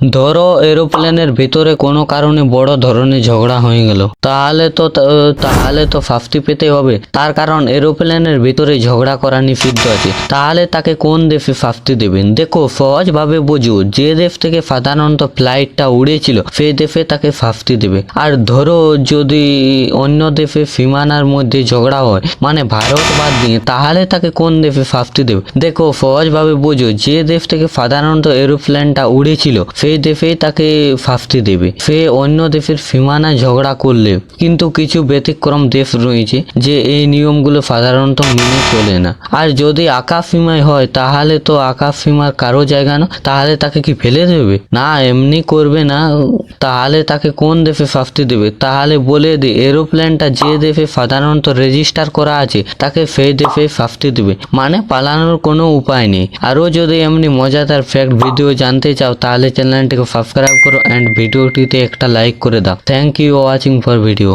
ধরো এরোপ্লেনের ভিতরে কোনো কারণে বড় ধরনের ঝগড়া হয়ে গেল। তাহলে তো তাহলে তো ফাফতি পেতে হবে। তার কারণ এরোপ্লেনের ভিতরে ঝগড়া করা নিষিদ্ধ আছে। তাহলে তাকে কোন দেশে ফাফতি দেবেন? দেখো, সহজভাবে বুঝো, যে দেশ থেকে সাধারণত ফ্লাইটটা উড়েছিল সেই দেশে তাকে ফাফতি দেবে। আর ধরো যদি অন্য দেশে সীমানার মধ্যে ঝগড়া হয় মানে ভারত বাদ দিয়ে, তাহলে তাকে কোন দেশে ফাফতি দেবে? দেখো, সহজভাবে বুঝো, যে দেশ থেকে সাধারণত এরোপ্লেনটা উড়েছিল সেই দেশেই তাকে ফাফতি দেবে। সে অন্য দেশের সীমানা ঝগড়া করলে কিন্তু কিছু ব্যতিক্রম দেশ রয়েছে যে এই নিয়মগুলো সাধারণত মেনে চলে না। আর যদি আকাশ সীমায় হয়, তাহলে তো আকাশ সীমার কারও জায়গা না। তাহলে তাকে কি ফেলে দেবে? না, এমনি করবে না। তাহলে তাকে কোন দেশে শাস্তি দেবে? তাহলে বলে দি, এরোপ্লেনটা যে দেশে সাধারণত রেজিস্টার করা আছে, তাকে সেই দেশে শাস্তি দেবে। মানে পালানোর কোনো উপায় নেই। আরও যদি এমনি মজাদার ফ্যাক্ট ভিডিও জানতে চাও, তাহলে চ্যানেলটিকে সাবস্ক্রাইব করো অ্যান্ড ভিডিওটিতে একটা লাইক করে দাও thank you watching for video